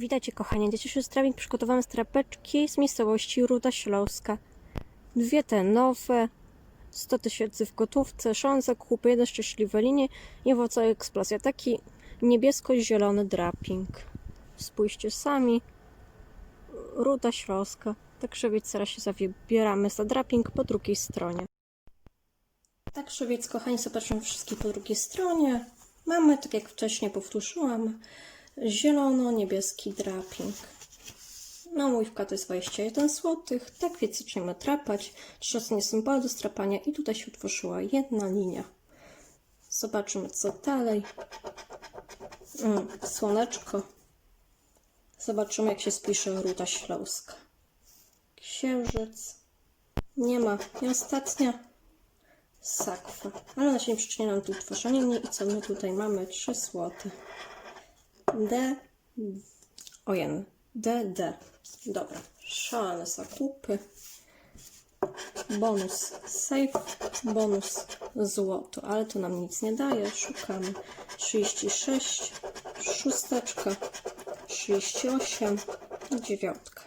Witajcie kochani, dzisiejszy strawik przygotowałem z trapeczki z miejscowości Ruda Śląska. Dwie te nowe, 100 tysięcy w gotówce, szansę kupu, jeden szczęśliwe linie i owocowa eksplozja. Taki niebiesko-zielony draping. Spójrzcie sami, Ruda Śląska. Także więc teraz się zabieramy za draping po drugiej stronie. Także więc kochani, zobaczymy wszystkie po drugiej stronie. Mamy, tak jak wcześniej powtórzyłam, zielono-niebieski draping. No, mójwka to jest 21 zł. Tak więc zaczniemy trapać. Trzy ostatnie symbole do strapania i tutaj się utworzyła jedna linia. Zobaczymy co dalej. Mm, słoneczko. Zobaczymy jak się spisze ruta śląska. Księżyc. Nie ma. I ostatnia sakwa. Ale ona się nie przyczynia nam tu utworzenie mnie i co my tutaj mamy? 3 złote. D. Ojen. D, D. Dobra. Szalone zakupy. Bonus safe. Bonus złoto. Ale to nam nic nie daje. Szukamy. 36. Szósteczka. 38. Dziewiątka.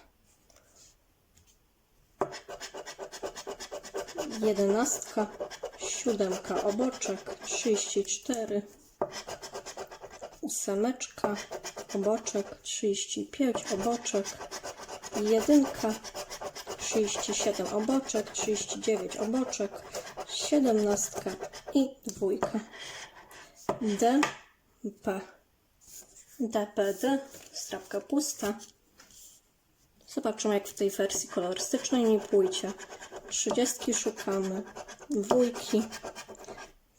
Jedenastka. Siódemka. Oboczek. 34 ósemeczka, oboczek 35, oboczek, jedynka, 37, oboczek, 39, oboczek, 17 i dwójka. D, P, DPD, strapka pusta. Zobaczymy jak w tej wersji kolorystycznej nie pójdzie. 30 szukamy, dwójki,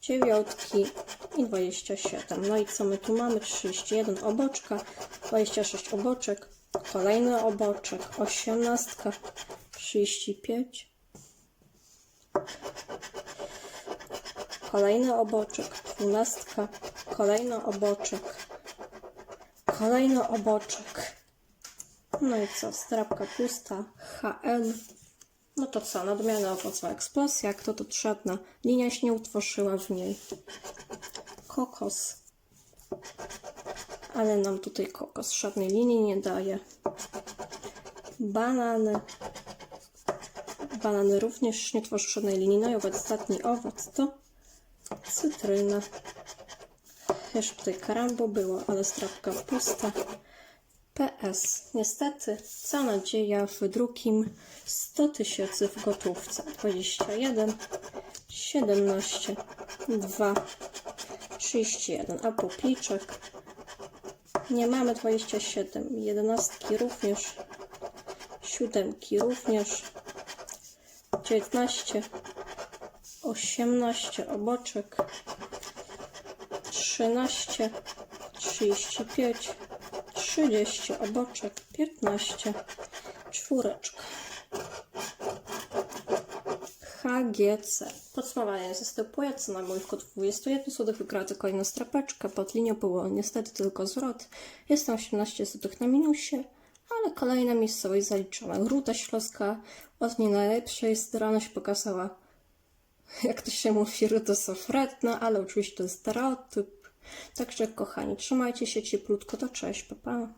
dziewiątki i 27. No i co my tu mamy? 31 oboczka, 26 oboczek, kolejny oboczek, 18, 35, kolejny oboczek, 12, kolejny oboczek, kolejny oboczek. No i co? Strapka pusta, HN. No to co, nadmiana owocowa eksplozja, jak to żadna linia się nie utworzyła w niej. Kokos. Ale nam tutaj kokos żadnej linii nie daje. Banany. Banany również nie tworzą żadnej linii. No i ostatni owoc to cytryna. Jeszcze tutaj karambo było, ale strapka pusta. PS. Niestety, cała nadzieja w drugim 100 tysięcy w gotówce. 21, 17, 2, 31, a popliczek. Nie mamy 27, 11 również, 7 również, 19, 18 oboczek, 13, 35, 30 oboczek, 15 czwóreczka. HGC. Podsumowanie zastępuje cena moich kod 21 zł, wygrała tylko jedna strapeczka, pod linią było niestety tylko zwrot. Jest tam 18 zł na minusie, ale kolejna miejscowość zaliczona. Ruta Śląska od nie najlepszej strony się pokazała, jak to się mówi, ruta sofretna, ale oczywiście to jest stereotyp. Także kochani, trzymajcie się cieplutko, to cześć, pa pa.